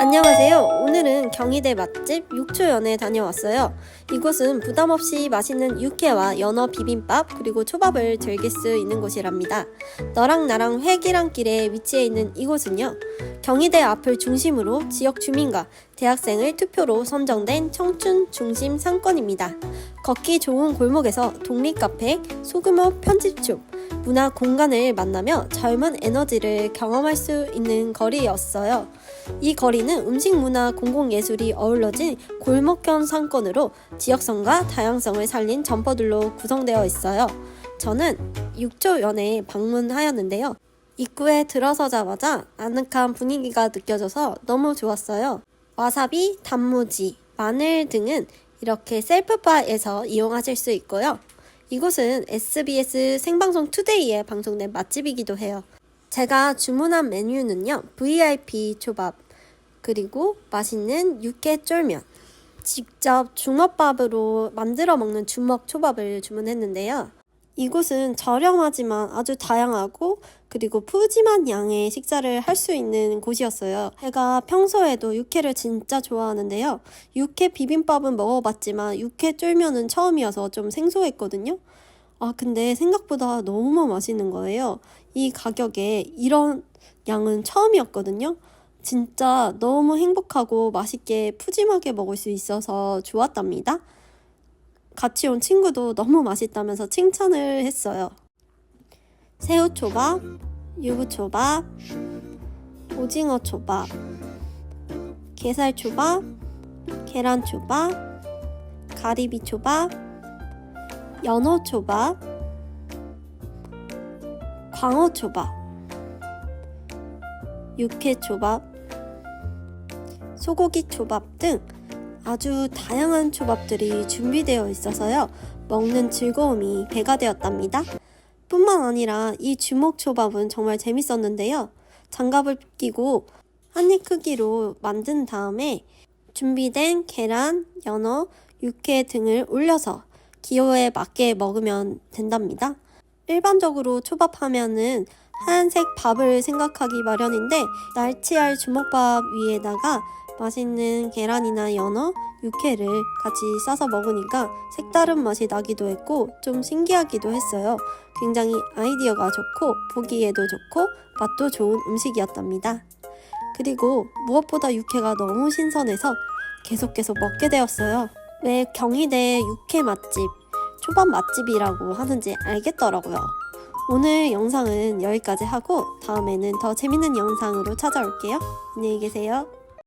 안녕하세요. 오늘은 경희대 맛집 육초연에 다녀왔어요. 이곳은 부담 없이 맛있는 육회와 연어 비빔밥 그리고 초밥을 즐길 수 있는 곳이랍니다. 너랑 나랑 회기랑길에 위치해 있는 이곳은요. 경희대 앞을 중심으로 지역 주민과 대학생을 투표로 선정된 청춘 중심 상권입니다. 걷기 좋은 골목에서 독립 카페, 소규모 편집숍, 문화 공간을 만나며 젊은 에너지를 경험할 수 있는 거리였어요. 이 거리는 음식 문화 공공예술이 어우러진 골목형 상권으로 지역성과 다양성을 살린 점퍼들로 구성되어 있어요. 저는 6조 연에 방문하였는데요. 입구에 들어서자마자 아늑한 분위기가 느껴져서 너무 좋았어요. 와사비, 단무지, 마늘 등은 이렇게 셀프바에서 이용하실 수 있고요. 이곳은 SBS 생방송 투데이에 방송된 맛집이기도 해요. 제가 주문한 메뉴는요, VIP 초밥, 그리고 맛있는 육회 쫄면, 직접 주먹밥으로 만들어 먹는 주먹 초밥을 주문했는데요. 이곳은 저렴하지만 아주 다양하고 그리고 푸짐한 양의 식사를 할 수 있는 곳이었어요. 제가 평소에도 육회를 진짜 좋아하는데요. 육회 비빔밥은 먹어봤지만 육회 쫄면은 처음이어서 좀 생소했거든요. 아, 근데 생각보다 너무 맛있는 거예요. 이 가격에 이런 양은 처음이었거든요. 진짜 너무 행복하고 맛있게 푸짐하게 먹을 수 있어서 좋았답니다. 같이 온 친구도 너무 맛있다면서 칭찬을 했어요. 새우초밥, 유부초밥, 오징어 초밥, 게살초밥, 계란초밥, 가리비초밥, 연어초밥, 광어초밥, 육회초밥, 소고기초밥 등 아주 다양한 초밥들이 준비되어 있어서요. 먹는 즐거움이 배가 되었답니다. 뿐만 아니라 이 주먹 초밥은 정말 재밌었는데요. 장갑을 끼고 한 입 크기로 만든 다음에 준비된 계란, 연어, 육회 등을 올려서 기호에 맞게 먹으면 된답니다. 일반적으로 초밥 하면은 하얀색 밥을 생각하기 마련인데 날치알 주먹밥 위에다가 맛있는 계란이나 연어, 육회를 같이 싸서 먹으니까 색다른 맛이 나기도 했고 좀 신기하기도 했어요. 굉장히 아이디어가 좋고 보기에도 좋고 맛도 좋은 음식이었답니다. 그리고 무엇보다 육회가 너무 신선해서 계속 계속 먹게 되었어요. 왜 경희대 육회 맛집, 초밥 맛집이라고 하는지 알겠더라고요. 오늘 영상은 여기까지 하고 다음에는 더 재밌는 영상으로 찾아올게요. 안녕히 계세요.